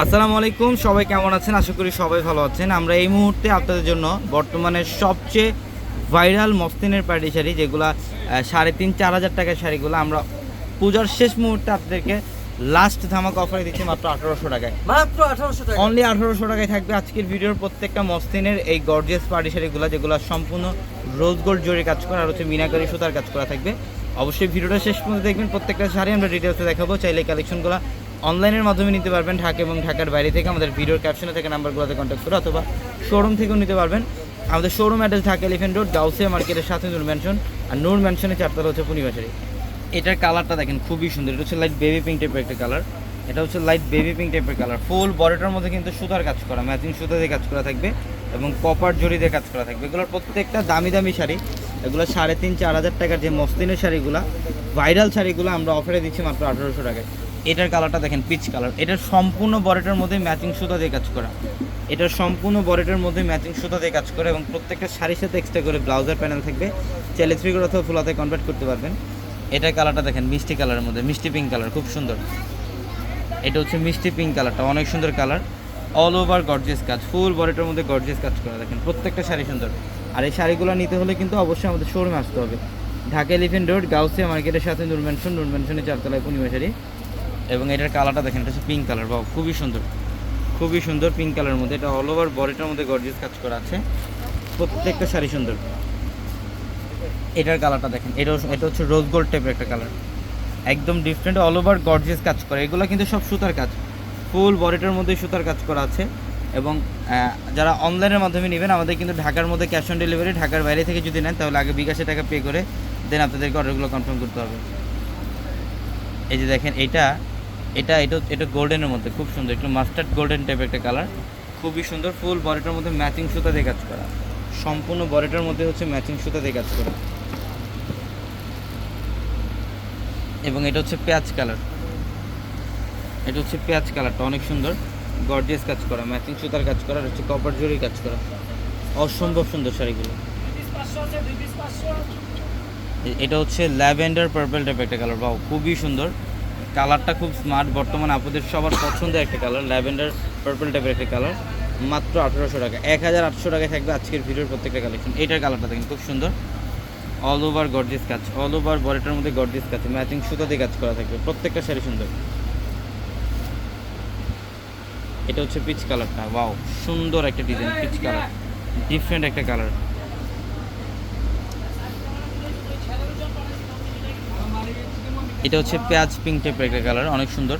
আসসালামু আলাইকুম সবাই কেমন আছেন? আশা করি সবাই ভালো আছেন। আমরা এই মুহূর্তে আপনাদের জন্য বর্তমানে সবচেয়ে ভাইরাল মস্তিনের পার্টি শাড়ি যেগুলো সাড়ে তিন চার হাজার টাকার শাড়িগুলো আমরা পূজার শেষ মুহূর্তে আপনাদেরকে লাস্ট ধামাক অফারে দিচ্ছি মাত্র আঠারোশো টাকায়। মাত্র আঠারোশো টাকা অনলি আঠারোশো টাকায় থাকবে আজকের ভিডিওর প্রত্যেকটা মস্তিনের এই গর্জিয়াস পার্টি শাড়িগুলো যেগুলো সম্পূর্ণ রোজ গোল্ড জরি কাজ করা আর হচ্ছে মিনাকারি সুতার কাজ করা থাকবে। অবশ্যই ভিডিওটা শেষ পর্যন্ত দেখবেন। প্রত্যেকটা শাড়ি আমরা ডিটেলসে দেখাবো। চাইলে কালেকশনগুলো অনলাইনের মাধ্যমে নিতে পারবেন ঢাকা এবং ঢাকার বাইরে থেকে আমাদের ভিডিওর ক্যাপশনে থেকে নাম্বারগুলোতে কন্ট্যাক্ট করে অথবা শোরুম থেকেও নিতে পারবেন। আমাদের showroom address Dhaka elephant road Gausia মার্কেটের সাথে নূর ম্যানশন আর নূর ম্যানশনে চারতলা হচ্ছে পূর্ণিমাশারি এটার কালারটা দেখেন খুবই সুন্দর। এটা হচ্ছে লাইট বেবি পিঙ্ক টাইপের একটা কালার এটা হচ্ছে লাইট বেবি পিঙ্ক টাইপের কালার ফুল বডিটার মধ্যে কিন্তু সুতার কাজ করা ম্যাচিং সুতা দিয়ে কাজ করা থাকবে এবং কপার জড়ি দিয়ে কাজ করা থাকবে। এগুলোর প্রত্যেকটা দামি দামি শাড়ি, এগুলো সাড়ে তিন, চার হাজার টাকার যে মস্তিনের শাড়িগুলো ভাইরাল শাড়িগুলো আমরা অফারে দিচ্ছি মাত্র আঠারোশো টাকায়। এটার কালারটা দেখেন পিচ কালার এটার সম্পূর্ণ বডিটার মধ্যে ম্যাচিং সুতা দিয়ে কাজ করা। এটার সম্পূর্ণ বডিটার মধ্যে ম্যাচিং সুতা দিয়ে কাজ করে এবং প্রত্যেকটা শাড়ির সাথে এক্সট্রা করে ব্লাউজার প্যানেল থাকবে। চাইলে থ্রি করে অথবা ফুলাতে কনভার্ট করতে পারবেন। এটার কালারটা দেখেন, মিষ্টি কালারের মধ্যে, মিষ্টি পিঙ্ক কালার খুব সুন্দর। এটা হচ্ছে মিষ্টি পিঙ্ক কালারটা অনেক সুন্দর কালার অল ওভার গর্জিয়াস কাজ ফুল বডিটার মধ্যে গর্জিয়াস কাজ করা, দেখেন, প্রত্যেকটা শাড়ি সুন্দর। আর এই শাড়িগুলো নিতে হলে কিন্তু অবশ্যই আমাদের শোরুমে আসতে হবে। ঢাকা এলিফেন্ট রোড গাউসিয়া মার্কেটের সাথে নূর ম্যানশন নূর ম্যানশনের চারতলায় পূর্ণিমা শাড়ি। এবং এটার কালারটা দেখেন, এটা হচ্ছে পিঙ্ক কালার বাহ খুবই সুন্দর। খুবই সুন্দর পিঙ্ক কালারের মধ্যে। এটা অল ওভার বডিটার মধ্যে গর্জিয়াস কাজ করা আছে। প্রত্যেকটা শাড়ি সুন্দর। এটার কালারটা দেখেন এটা এটা হচ্ছে রোজ গোল্ড টাইপের একটা কালার একদম ডিফারেন্ট অল ওভার গর্জিয়াস কাজ করে। এগুলো কিন্তু সব সুতার কাজ। ফুল বডিটার মধ্যে সুতার কাজ করা আছে। এবং যারা অনলাইনের মাধ্যমে নেবেন, আমাদের কিন্তু ঢাকার মধ্যে ক্যাশ অন ডেলিভারি ঢাকার বাইরে থেকে যদি নেন, তাহলে আগে বিকাশে টাকা পে করে দেন, আপনাদেরকে অর্ডারগুলো কনফার্ম করতে হবে। এই যে দেখেন, এটা এটা এটা এটা গোল্ডেনের মধ্যে, খুব সুন্দর, একটু মাস্টার্ড গোল্ডেন টাইপের একটা কালার খুবই সুন্দর ফুল বডিটার মধ্যে ম্যাচিং সুতা দিয়ে কাজ করা। সম্পূর্ণ বডিটার মধ্যে হচ্ছে ম্যাচিং সুতা দিয়ে কাজ করা। এবং এটা হচ্ছে পেঁয়াজ কালার এটা হচ্ছে পেঁয়াজ কালারটা অনেক সুন্দর। গর্জিয়াস কাজ করা ম্যাচিং সুতার কাজ করা হচ্ছে কপার জরি কাজ করা। অসম্ভব সুন্দর শাড়িগুলো। এটা হচ্ছে ল্যাভেন্ডার পার্পল টাইপের একটা কালার বাও খুবই সুন্দর। কালারটা খুব স্মার্ট। বর্তমানে আপনাদের সবার পছন্দের একটা কালার, ল্যাভেন্ডার পার্পল টাইপের একটা কালার। মাত্র আঠারোশো টাকা, এক হাজার আটশো টাকায় থাকবে আজকের ভিডিওর প্রত্যেকটা কালেকশন এটার কালারটা দেখেন, খুব সুন্দর। অল ওভার গর্জিয়াস কাজ অল ওভার বডিটার মধ্যে গর্জিয়াস কাজ ম্যাচিং সুতা দিয়ে কাজ করা থাকবে, প্রত্যেকটা শাড়ি সুন্দর। এটা হচ্ছে পিচ কালারটা ওয়াও সুন্দর একটা ডিজাইন পিচ কালার ডিফারেন্ট একটা কালার এটা হচ্ছে পেঁয়াজ পিঙ্ক টাইপের একটা কালার অনেক সুন্দর।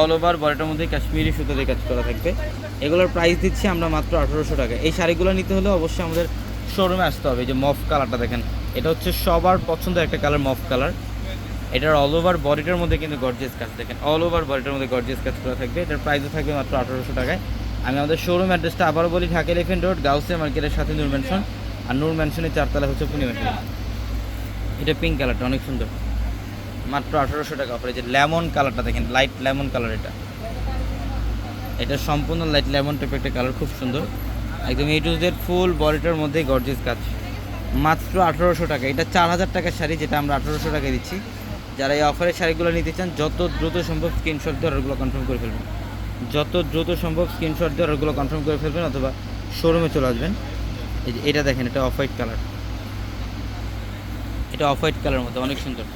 অল ওভার বডিটার মধ্যে কাশ্মীরি সুতো দিয়ে কাজ করা থাকবে। এগুলোর প্রাইস দিচ্ছি আমরা মাত্র আঠারোশো টাকা। এই শাড়িগুলো নিতে হলে অবশ্যই আমাদের শোরুমে আসতে হবে। যে মফ কালারটা দেখেন, এটা হচ্ছে সবার পছন্দের একটা কালার মফ কালার এটার অল ওভার বডিটার মধ্যে কিন্তু গর্জিয়াস কাজ, দেখেন। অল ওভার বডিটার মধ্যে গর্জিয়াস কাজ করা থাকবে। এটার প্রাইসও থাকবে মাত্র আঠারোশো টাকায়। আমি আমাদের শোরুম অ্যাড্রেসটা আবারও বলি, ঢাকা এলিফেন্ট রোড গাউসিয়া মার্কেটের সাথে নূর ম্যানশন আর নূর ম্যানশনের চারতলা হচ্ছে পূর্ণিমা এটা পিঙ্ক কালারটা অনেক সুন্দর। মাত্র আঠারোশো টাকা অফার এই যে লেমন কালারটা দেখেন লাইট লেমন কালার এটা। এটা সম্পূর্ণ লাইট লেমন টাইপের একটা কালার খুব সুন্দর। একদম এই টু ফুল বডিটার মধ্যে গর্জিয়াস কাজ। মাত্র আঠারোশো টাকা। এটা চার হাজার টাকার শাড়ি যেটা আমরা আঠারোশো টাকায় দিচ্ছি। যারা এই অফারের শাড়িগুলো নিতে চান, যত দ্রুত সম্ভব স্ক্রিনশট দিয়ে অর্ডারগুলো কনফার্ম করে ফেলবেন। যত দ্রুত সম্ভব স্ক্রিনশট দিয়ে অর্ডারগুলো কনফার্ম করে ফেলবেন অথবা শোরুমে চলে আসবেন। এটা দেখেন, এটা অফ হোয়াইট কালার এটা অফ হোয়াইট কালার মধ্যে, অনেক সুন্দর।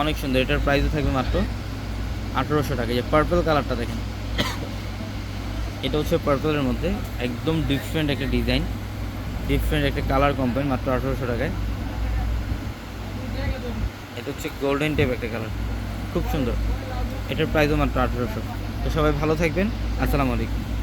অনেক সুন্দর, এটার প্রাইসও থাকবে মাত্র আঠেরোশো টাকা। যে পার্পল কালারটা দেখেন। এটা হচ্ছে পার্পলের মধ্যে একদম ডিফারেন্ট একটা ডিজাইন ডিফারেন্ট একটা কালার কোম্পানি মাত্র আঠেরোশো টাকায়। এটা হচ্ছে গোল্ডেন টাইপ একটা কালার খুব সুন্দর। এটার প্রাইসও মাত্র আঠেরোশো। তো সবাই ভালো থাকবেন। আসসালামু আলাইকুম।